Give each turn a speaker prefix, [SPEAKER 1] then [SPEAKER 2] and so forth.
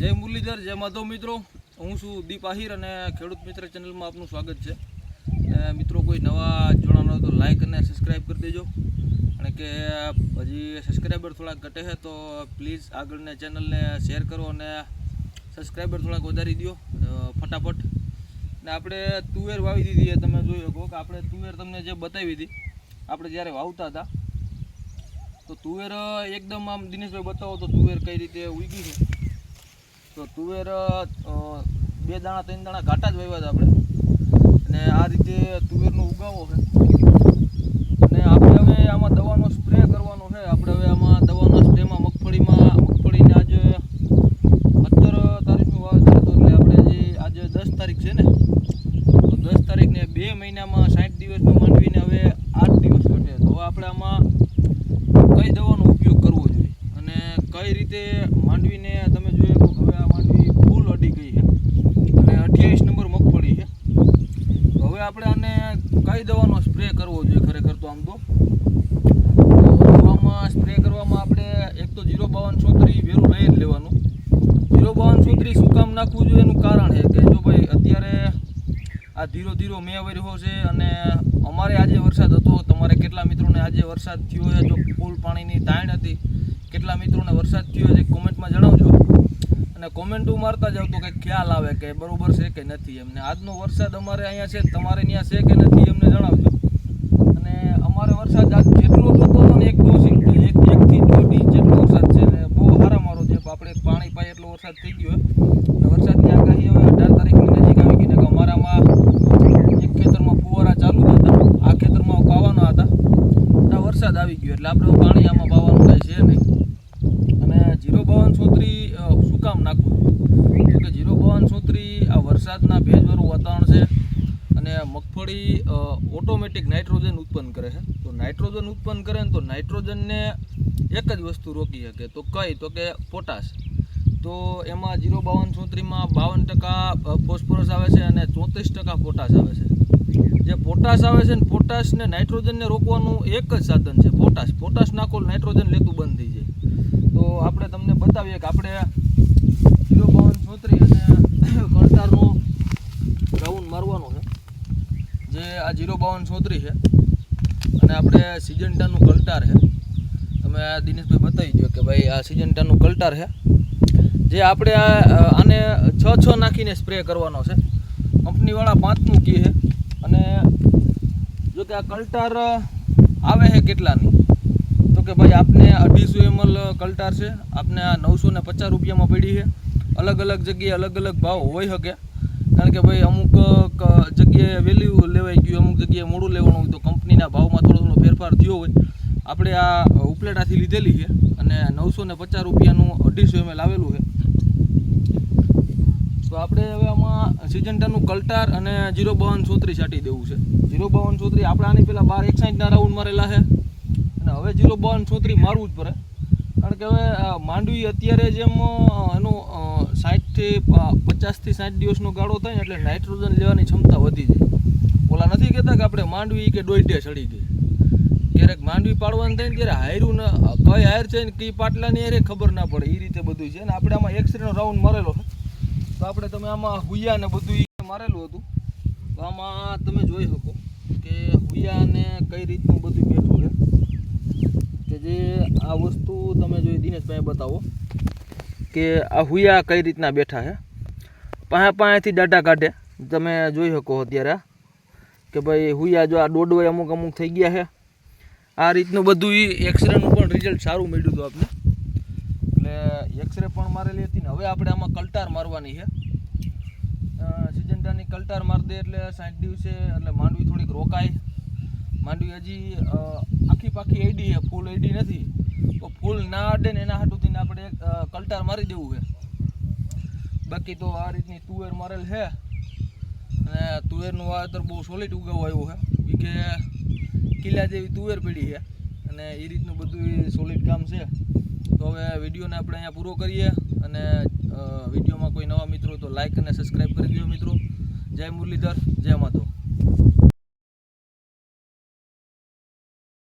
[SPEAKER 1] જય મુરલીધર, જય માધવ મિત્રો. હું છું દીપ આહિર અને ખેડૂત મિત્ર ચેનલમાં આપનું સ્વાગત છે. મિત્રો, કોઈ નવા જોડાણો તો લાઇક અને સબસ્ક્રાઈબ કરી દેજો. અને કે હજી સબસ્ક્રાઈબર થોડાક ઘટે છે, તો પ્લીઝ આગળને ચેનલને શેર કરો અને સબસ્ક્રાઈબર થોડાક વધારી દો ફટાફટ. ને આપણે તુવેર વાવી દીધી છે, તમે જોઈ શકો કે આપણે તુવેર તમને જે બતાવી હતી, આપણે જ્યારે વાવતા હતા, તો તુવેર એકદમ આમ દિનેશભાઈ બતાવો તો તુવેર કઈ રીતે ઉગી છે. તો તુવેર બે દાણા, ત્રણ દાણા ઘાટા જ વાવ્યા હતા આપણે. અને આ રીતે તુવેરનો ઉગાવો છે. અને આપણે હવે આમાં દવાનો સ્પ્રે કરવાનો છે. આપણે હવે આમાં દવાનો સ્પ્રેમાં મગફળીમાં, મગફળીને આજે સત્તર તારીખનું વાવેતર હતું એટલે આપણે જે આજે દસ તારીખ છે ને, તો દસ તારીખને બે મહિનામાં સાઠ દિવસનું માંડવીને હવે આઠ દિવસ ઘટે તો આપણે આમાં કઈ દવાનો ઉપયોગ કરવો જોઈએ? અને કઈ રીતે માંડવીને તમે જોઈએ તો હવે આ માંડવી ફૂલ અડી ગઈ છે અને અઠ્યાવીસ નંબર મગફળી છે તો હવે આપણે આને કઈ દવાનો સ્પ્રે કરવો જોઈએ ખરેખર તો આમ તો. દવામાં સ્પ્રે કરવામાં આપણે એક તો જીરો બાવન છોતરી વેરું લઈ જ લેવાનું. જીરો બાવન છોતરી શું કામ નાખવું જોઈએ એનું કારણ છે કે જો ભાઈ અત્યારે આ ધીરો ધીરો મેં વર્યો છે અને અમારે આજે વરસાદ હતો, તમારે કેટલા મિત્રોને આજે વરસાદ થયો છે, જો ફૂલ પાણીની તાણ હતી, કેટલા મિત્રોને વરસાદ થયો છે કોમેન્ટમાં જણાવજો. અને કોમેન્ટો મારતા જાવ તો કંઈક ખ્યાલ આવે કે બરોબર છે કે નથી એમને. આજનો વરસાદ અમારે અહીંયા છે તમારે ત્યાં છે કે નથી એમને જણાવજો અને અમારે વરસાદ આજ જેટલો જોતો હતો ને એક ડોસી એક એકથી દોઢ ઇંચ જેટલો વરસાદ છે ને બહુ સારા મારો છે આપણે પાણી પાય એટલો વરસાદ થઈ ગયો છે અને વરસાદની આગાહી હવે અઢાર તારીખની નજીક આવી ગઈ ને કે અમારામાં એક ખેતરમાં ફુવારા ચાલુ જ હતા આ ખેતરમાં પાવાના હતા ત્યાં વરસાદ આવી ગયો એટલે આપણે પાણી આમાં પાવાનું કાંઈ છે નહીં અને જીરો બાવન સોત્રી શું કામ નાખવું જોઈએ તો કે જીરો બાવન સુત્રી આ વરસાદના ભેજવાળું વાતાવરણ છે અને મગફળી ઓટોમેટિક નાઇટ્રોજન ઉત્પન્ન કરે છે. તો નાઇટ્રોજન ઉત્પન્ન કરે ને તો નાઇટ્રોજનને એક જ વસ્તુ રોકી શકે, તો કઈ? તો કે પોટાશ તો એમાં જીરો બાવન ચોત્રીમાં બાવન ટકા ફોસ્ફરસ આવે છે અને ચોત્રીસ ટકા પોટાશ આવે છે. જે પોટાશ આવે છે ને પોટાશને નાઇટ્રોજનને રોકવાનું એક જ સાધન છે પોટાશ પોટાશ નાખો નાઇટ્રોજન લેતું બંધ થઈ જાય. તો આપણે તમને બતાવીએ કે આપણે જીરો કણતારનો રાઉન્ડ મારવાનો છે. જે આ જીરો બાવન છોતરી છે. અને આપણે સિજન્ટાનું કલ્ટાર છે. તમે આ દિનેશભાઈ બતાવી દો કે ભાઈ આ સિજન્ટાનું કલ્ટાર છે. જે આપણે આને છ છ નાખીને સ્પ્રે કરવાનો છે. કંપનીવાળા પાંચનું કી છે. અને જો કે આ કલ્ટાર આવે છે કેટલાની? તો કે ભાઈ આપને અઢીસો એમએલ કલ્ટાર છે. આપને આ નવસો ને પચાસ રૂપિયામાં પડી છે. અલગ અલગ જગ્યાએ અલગ અલગ ભાવ હોઈ શકે. કારણ કે ભાઈ અમુક જગ્યાએ વેલ્યુ લેવાઈ ગયું, અમુક જગ્યાએ મોડું લેવાનું હોય તો કંપનીના ભાવમાં થોડો થોડો ફેરફાર થયો હોય. આપણે આ ઉપલેટાથી લીધેલી છે અને નવસો ને પચાસ રૂપિયાનું અઢીસો એમએલ આવેલું છે. તો આપણે હવે આમાં સિજન્ટાનું કલ્ટાર અને જીરો બાવન ચોત્રી છાંટી દેવું છે. જીરો બાવન ચોત્રી આપણે આની પહેલાં બાર એકસાઠના રાઉન્ડ મારેલા છે. અને હવે જીરો બાવન ચોત્રી મારવું જ પડે. કારણ કે હવે માંડવી અત્યારે જેમ એનું સાઠથી પચાસથી સાઠ દિવસનો ગાળો થાય ને એટલે નાઇટ્રોજન લેવાની ક્ષમતા વધી જાય. ઓલા નથી કહેતા કે આપણે માંડવી કે ડોઈડે ચડી ગઈ. ક્યારેક માંડવી પાડવાનું થાય ને ત્યારે હાયરું ને કઈ હાયર છે ને કઈ પાટલાની હારે ખબર ના પડે. એ રીતે બધું છે ને આપણે આમાં એક્સરેનો રાઉન્ડ મારેલો તો આપણે તમે આમાં હુયા ને બધું મારેલું હતું. તો આમાં તમે જોઈ શકો કે હુયા ને કઈ રીતનું બધું બેઠું છે. જે આ વસ્તુ તમે જોઈ દિનેશભાઈ બતાવો કે આ હુયા કઈ રીતના બેઠા છે પાંહે પાંહેથી ડાટા કાઢે. તમે જોઈ શકો અત્યારે. કે ભાઈ હુયા જો આ દોડવે અમુક અમુક થઈ ગયા છે આ રીતનું બધું એક્સરેનું પણ રિઝલ્ટ સારું મળ્યું હતું આપણે એટલે એક્સરે પણ મારેલી હતી ને હવે આપણે આમાં કલ્ટાર મારવાની છે સિજન્ટાની કલ્ટાર મારી દે એટલે સાઠ દિવસે એટલે માંડવી થોડીક રોકાય. માંડવી હજી આખી પાખી એડી છે, ફૂલ એડી નથી. તો ફૂલ ના અડે ને એના હાટુથી આપણે કલ્ટાર મારી દેવું છે. બાકી તો આ રીતની તુવેર મારેલ છે. અને તુવેરનું વાવેતર બહુ સોલિડ ઉગાવ આવ્યું છે. વીઘે કિલ્લા જેવી તુવેર પડી છે. અને એ રીતનું બધું સોલિડ કામ છે. તો હવે વિડીયોને આપણે અહીંયા પૂરો કરીએ. અને વિડીયોમાં કોઈ નવા મિત્રો તો લાઈક અને સબસ્ક્રાઈબ કરી દો મિત્રો. જય મુરલીધર, જય માધવ